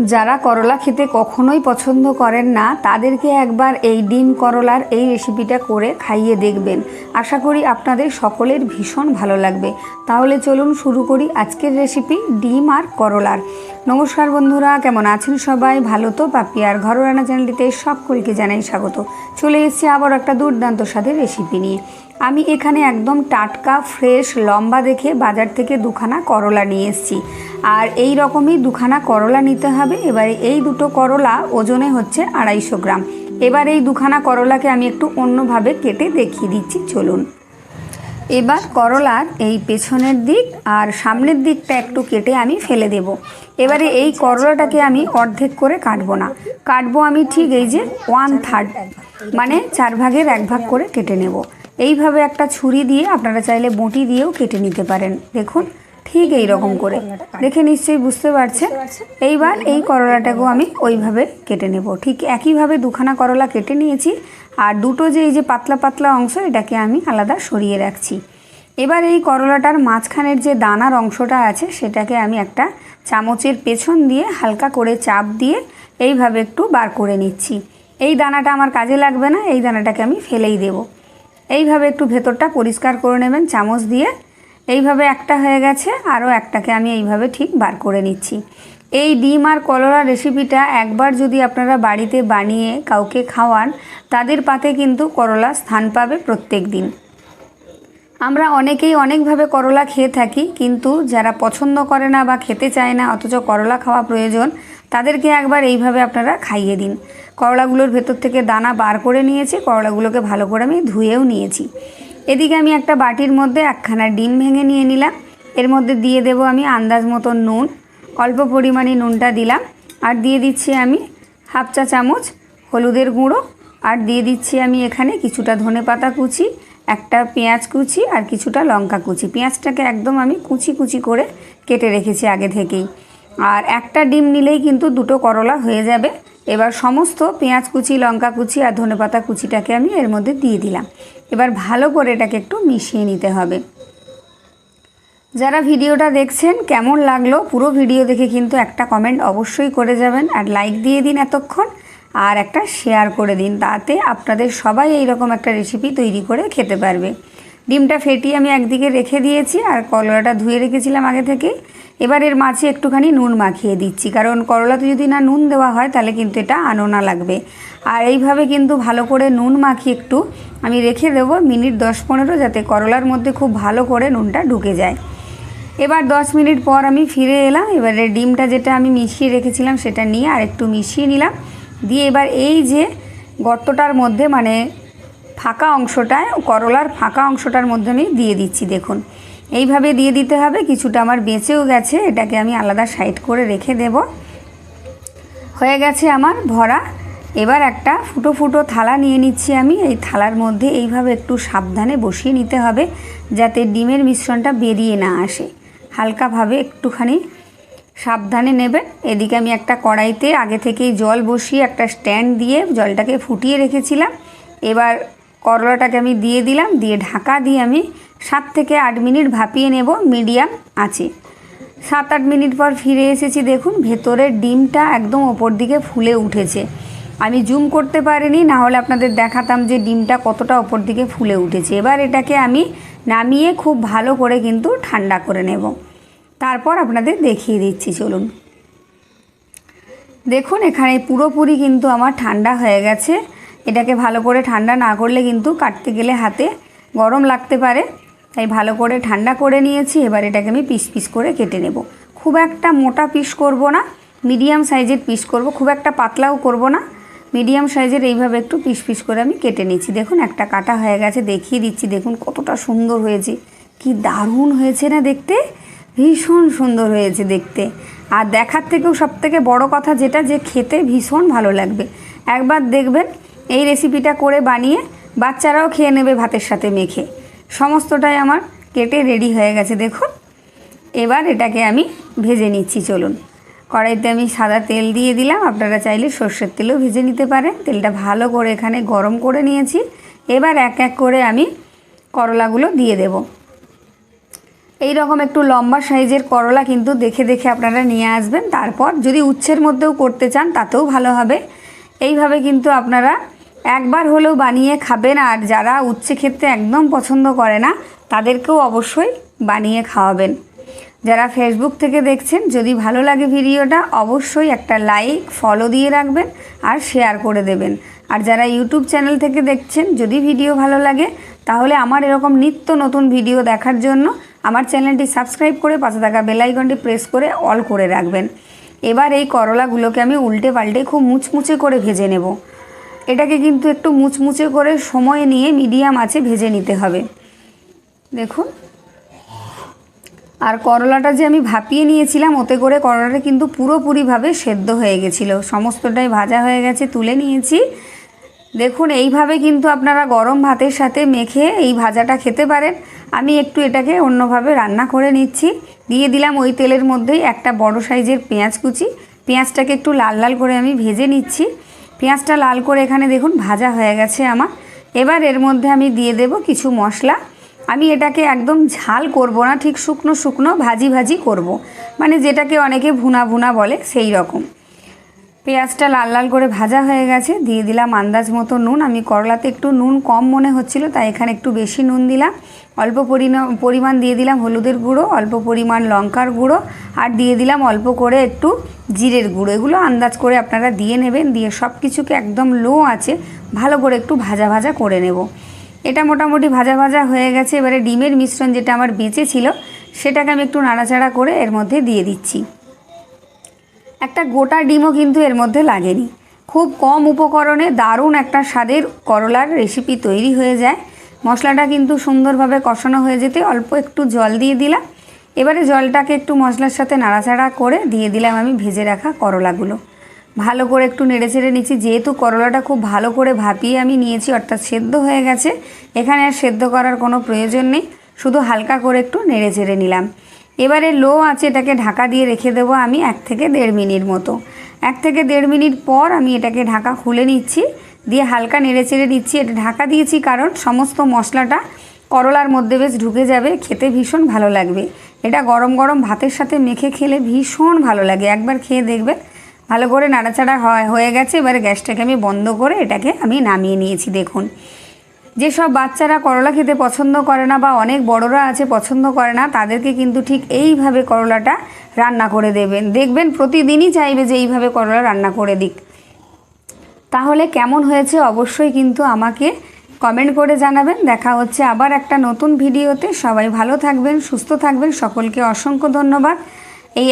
যারা করলা খেতে কখনোই পছন্দ করেন না, তাদেরকে একবার এই ডিম করলার এই রেসিপিটা করে খাইয়ে দেখবেন। আশা করি আপনাদের সকলের ভীষণ ভালো লাগবে। তাহলে চলুন শুরু করি আজকের রেসিপি ডিম আর করলার। নমস্কার বন্ধুরা, কেমন আছেন সবাই? ভালো তো? পাপিয়ার ঘর রান্না চ্যানেলটিতে সকলকে জানাই স্বাগত। চলে এসেছি আবার একটা দুর্দান্ত স্বাদের রেসিপি নিয়ে। আমি এখানে একদম টাটকা ফ্রেশ লম্বা দেখে বাজার থেকে দুখানা করলা নিয়ে এসেছি। আর এই রকমই দুখানা করলা নিতে হবে। এবারে এই দুটো করলা ওজনে হচ্ছে আড়াইশো গ্রাম। এবার এই দুখানা করলাকে আমি একটু অন্যভাবে কেটে দেখিয়ে দিচ্ছি। চলুন। এবার করলার এই পেছনের দিক আর সামনের দিকটা একটু কেটে আমি ফেলে দেব। এবারে এই করলাটাকে আমি অর্ধেক করে কাটবো না। কাটবো আমি ঠিক এই যে ওয়ান থার্ড মানে চার ভাগের এক ভাগ করে কেটে নেব। এইভাবে একটা ছুরি দিয়ে আপনারা চাইলে বঁটি দিয়েও কেটে নিতে পারেন। দেখুন, ঠিক এই রকম করে। দেখে নিশ্চয়ই বুঝতে পারছেন? এইবার এই করলাটাকেও আমি ওইভাবে কেটে নেব। ঠিক একইভাবে দুখানা করলা কেটে নিয়েছি, আর দুটো যে এই যে পাতলা পাতলা অংশ, এটাকে আমি আলাদা সরিয়ে রাখছি। এবার এই করলাটার মাঝখানের যে দানার অংশটা আছে, সেটাকে আমি একটা চামচের পেছন দিয়ে হালকা করে চাপ দিয়ে এইভাবে একটু বার করে নিচ্ছি। এই দানাটা আমার কাজে লাগবে না, এই দানাটাকে আমি ফেলেই দেব। এইভাবে একটু ভেতরটা পরিষ্কার করে নেবেন চামচ দিয়ে। এইভাবে একটা হয়ে গেছে, আরও একটাকে আমি এইভাবে ঠিক বার করে নিচ্ছি। এই ডিম আর কলরা রেসিপিটা একবার যদি আপনারা বাড়িতে বানিয়ে কাউকে খাওয়ান, তাদের পাতে কিন্তু করলা স্থান পাবে প্রত্যেক দিন। আমরা অনেকেই অনেকভাবে করলা খেয়ে থাকি, কিন্তু যারা পছন্দ করে না বা খেতে চায় না, অথচ করলা খাওয়া প্রয়োজন, তাদেরকে একবার এইভাবে আপনারা খাইয়ে দিন। করলাগুলোর ভেতর থেকে দানা বার করে নিয়েছি, করলাগুলোকে ভালো করে আমি ধুয়েও নিয়েছি। এদিকে আমি একটা বাটির মধ্যে একখানা ডিম ভেঙে নিয়ে নিলাম। এর মধ্যে দিয়ে দেব আমি আন্দাজ মতো নুন, অল্প পরিমাণে নুনটা দিলাম, আর দিয়ে দিচ্ছি আমি হাফ চা চামচ হলুদের গুঁড়ো, আর দিয়ে দিচ্ছি আমি এখানে কিছুটা ধনে পাতা কুচি একটা পেঁয়াজ কুচি আর কিছুটা লঙ্কা কুচি। পেঁয়াজটাকে একদম আমি কুচি কুচি করে কেটে রেখেছি আগে থেকেই। আর একটা ডিম নিলেই কিন্তু দুটো করলা হয়ে যাবে। এবার সমস্ত পেঁয়াজ কুচি, লঙ্কা কুচি আর ধনেপাতা কুচিটাকে আমি এর মধ্যে দিয়ে দিলাম। এবার ভালো করে এটাকে একটু মিশিয়ে নিতে হবে। যারা ভিডিওটা দেখছেন, কেমন লাগল পুরো ভিডিও দেখে কিন্তু একটা কমেন্ট অবশ্যই করে যাবেন। আর লাইক দিয়ে দিন এতক্ষণ। আর একটা শেয়ার করে দিন, তাতে আপনাদের সবাই এই রকম একটা রেসিপি তৈরি করে খেতে পারবে। ডিমটা ফেটিয়ে আমি একদিকে রেখে দিয়েছি আর করলাটা ধুয়ে রেখেছিলাম আগে থেকে। এবার এর মাঝে একটুখানি নুন মাখিয়ে দিচ্ছি, কারণ করলাতে যদি না নুন দেওয়া হয় তাহলে কিন্তু এটা আনোনা লাগবে। আর এইভাবে কিন্তু ভালো করে নুন মাখিয়ে একটু আমি রেখে দেবো মিনিট দশ পনেরো যাতে করলার মধ্যে খুব ভালো করে নুনটা ঢুকে যায়। এবার দশ মিনিট পর আমি ফিরে এলাম, এবারে ডিমটা যেটা আমি মিশিয়ে রেখেছিলাম সেটা নিয়ে আর একটু মিশিয়ে নিলাম। দিয়ে এবার এই যে গর্তটার মধ্যে মানে ফাঁকা অংশটায়, করলার ফাঁকা অংশটার মধ্যে আমি দিয়ে দিচ্ছি, দেখুন। এইভাবে দিয়ে দিতে হবে, কিছুটা আমার বেঁচেও গেছে, এটাকে আমি আলাদা সাইড করে রেখে দেব। হয়ে গেছে আমার ভরা। এবার একটা ফুটো ফুটো থালা নিয়ে নিচ্ছি আমি, এই থালার মধ্যে এইভাবে একটু সাবধানে বসিয়ে নিতে হবে, যাতে ডিমের মিশ্রণটা বেরিয়ে না আসে। হালকাভাবে একটুখানি সাবধানে নেবেন। এদিকে আমি একটা কড়াইতে আগে থেকেই জল বসিয়ে একটা স্ট্যান্ড দিয়ে জলটাকে ফুটিয়ে রেখেছিলাম। এবার করলাটাকে আমি দিয়ে দিলাম, দিয়ে ঢাকা দিয়ে আমি সাত থেকে আট মিনিট ভাপিয়ে নেব, মিডিয়াম আছে সাত আট মিনিট পর ফিরে এসেছি, দেখুন ভেতরের ডিমটা একদম ওপর দিকে ফুলে উঠেছে। আমি জুম করতে পারিনি, না হলে আপনাদের দেখাতাম যে ডিমটা কতটা ওপর দিকে ফুলে উঠেছে। এবার এটাকে আমি নামিয়ে খুব ভালো করে কিন্তু ঠান্ডা করে নেব। তারপর আপনাদের দেখিয়ে দিচ্ছি, চলুন। দেখুন, এখানে পুরোপুরি কিন্তু আমার ঠান্ডা হয়ে গেছে। এটাকে ভালো করে ঠান্ডা না করলে কিন্তু কাটতে গেলে হাতে গরম লাগতে পারে। তাই ভালো করে ঠান্ডা করে নিয়েছি, এবার এটাকে আমি পিস পিস করে কেটে নেব। খুব একটা মোটা পিস করব না, মিডিয়াম সাইজের পিস করব, খুব একটা পাতলাও করব না। মিডিয়াম সাইজের এইভাবে একটু পিস পিস করে আমি কেটে নিচ্ছি। দেখুন, একটা কাটা হয়ে গেছে, দেখিয়ে দিচ্ছি। দেখুন, কতটা সুন্দর হয়েছে, কি দারুণ হয়েছে না দেখতে! ভীষণ সুন্দর হয়েছে দেখতে। আর দেখার থেকেও সবথেকে বড় কথা যেটা, যে খেতে ভীষণ ভালো লাগবে। একবার দেখবেন, এই রেসিপিটা করে বানিয়ে বাচ্চারাও খেয়ে নেবে ভাতের সাথে মেখে। সমস্তটাই আমার কেটে রেডি হয়ে গেছে, দেখুন। এবার এটাকে আমি ভেজে নিচ্ছি, চলুন। কড়াইতে আমি সাদা তেল দিয়ে দিলাম। আপনারা চাইলে সর্ষের তেলও ভেজে নিতে পারেন। তেলটা ভালো করে এখানে গরম করে নিয়েছি। এবার এক এক করে আমি করলাগুলো দিয়ে দেব। এই রকম একটু লম্বা সাইজের করলা কিন্তু দেখে দেখে আপনারা নিয়ে আসবেন। তারপর যদি উচ্ছের মধ্যেও করতে চান, তাতেও ভালো হবে। এইভাবে কিন্তু আপনারা একবার হলেও বানিয়ে খাবেন, আর যারা উচ্ছে খেতে একদম পছন্দ করে না, তাদেরকেও অবশ্যই বানিয়ে খাওয়াবেন। যারা ফেসবুক থেকে দেখছেন, যদি ভালো লাগে ভিডিওটা, অবশ্যই একটা লাইক ফলো দিয়ে রাখবেন আর শেয়ার করে দেবেন। আর যারা ইউটিউব চ্যানেল থেকে দেখছেন, যদি ভিডিও ভালো লাগে, তাহলে আমার এরকম নিত্য নতুন ভিডিও দেখার জন্য আমার চ্যানেলটি সাবস্ক্রাইব করে পাশে থাকা বেলাইকনটি প্রেস করে অল করে রাখবেন। এবার এই করলাগুলোকে আমি উল্টে পাল্টে খুব মুচমুচে করে ভেজে নেব। এটাকে কিন্তু একটু মুচমুচে করে সময় নিয়ে মিডিয়াম আছে ভেজে নিতে হবে। দেখুন। আর করলাটা যে আমি ভাপিয়ে নিয়েছিলাম, ওতে করে করলাটা কিন্তু পুরোপুরিভাবে সেদ্ধ হয়ে গেছিল। সমস্তটাই ভাজা হয়ে গেছে, তুলে নিয়েছি। দেখুন, এইভাবে কিন্তু আপনারা গরম ভাতের সাথে মেখে এই ভাজাটা খেতে পারেন। আমি একটু এটাকে অন্যভাবে রান্না করে নিচ্ছি। দিয়ে দিলাম ওই তেলের মধ্যেই একটা বড় সাইজের পেঁয়াজ কুচি। পেঁয়াজটাকে একটু লাল লাল করে আমি ভেজে নিচ্ছি। পেঁয়াজটা লাল করে এখানে দেখুন ভাজা হয়ে গেছে আমার। এবার এর মধ্যে আমি দিয়ে দেব কিছু মশলা। আমি এটাকে একদম ঝাল করব না, ঠিক শুকনো শুকনো ভাজি ভাজি করব। মানে যেটাকে অনেকে ভুনা ভুনা বলে, সেই রকম। পেঁয়াজটা লাল লাল করে ভাজা হয়ে গেছে, দিয়ে দিলাম আন্দাজ মতো নুন। আমি করলাতে একটু নুন কম মনে হচ্ছিল, তাই এখানে একটু বেশি নুন দিলাম। অল্প পরিমাণ দিয়ে দিলাম হলুদের গুঁড়ো, অল্প পরিমাণ লঙ্কার গুঁড়ো, আর দিয়ে দিলাম অল্প করে একটু জিরের গুঁড়ো। এগুলো আন্দাজ করে আপনারা দিয়ে নেবেন, দিয়ে সব কিছুকে একদম লো আছে, ভালো করে একটু ভাজা ভাজা করে নেব। এটা মোটামুটি ভাজা ভাজা হয়ে গেছে, এবারে ডিমের মিশ্রণ যেটা আমার বেঁচে ছিল, সেটাকে আমি একটু নাড়াচাড়া করে এর মধ্যে দিয়ে দিচ্ছি। একটা গোটা ডিমও কিন্তু এর মধ্যে লাগেনি। খুব কম উপকরণে দারুণ একটা স্বাদের করলার রেসিপি তৈরি হয়ে যায়। মশলাটা কিন্তু সুন্দরভাবে কষানো হয়ে যেতে অল্প একটু জল দিয়ে দিলাম। এবারে জলটাকে একটু মশলার সাথে নাড়াচাড়া করে দিয়ে দিলাম আমি ভেজে রাখা করলাগুলো। ভালো করে একটু নেড়ে চেড়ে নিচ্ছি। যেহেতু করলাটা খুব ভালো করে ভাপিয়ে আমি নিয়েছি, অর্থাৎ সেদ্ধ হয়ে গেছে, এখানে আর সেদ্ধ করার কোনো প্রয়োজন নেই। শুধু হালকা করে একটু নেড়ে চেড়ে নিলাম। এবারে লো আছে, এটাকে ঢাকা দিয়ে রেখে দেবো আমি এক থেকে দেড় মিনিট মতো। এক থেকে দেড় মিনিট পর আমি এটাকে ঢাকা খুলে নিচ্ছি, দিয়ে হালকা নেড়ে চেড়ে নিচ্ছি। এটা ঢাকা দিয়েছি কারণ সমস্ত মশলাটা করলার মধ্যে বেশ ঢুকে যাবে, খেতে ভীষণ ভালো লাগবে। এটা গরম গরম ভাতের সাথে মেখে খেলে ভীষণ ভালো লাগে। একবার খেয়ে দেখবে ভালো করে নাড়াচাড়া হয়, হয়ে গেছে। এবারে গ্যাসটাকে আমি বন্ধ করে এটাকে আমি নামিয়ে নিয়েছি, দেখুন। যেসব বাচ্চারা করলা খেতে পছন্দ করে না বা অনেক বড়রা আছে পছন্দ করে না, তাদেরকে কিন্তু ঠিক এইভাবে করলাটা রান্না করে দেবেন। দেখবেন প্রতিদিনই চাইবে যে এইভাবে করলা রান্না করে দিক। তাহলে কেমন হয়েছে অবশ্যই কিন্তু আমাকে কমেন্ট করে জানাবেন। দেখা হচ্ছে আবার একটা নতুন ভিডিওতে। সবাই ভালো থাকবেন, সুস্থ থাকবেন। সকলকে অসংখ্য ধন্যবাদ। এই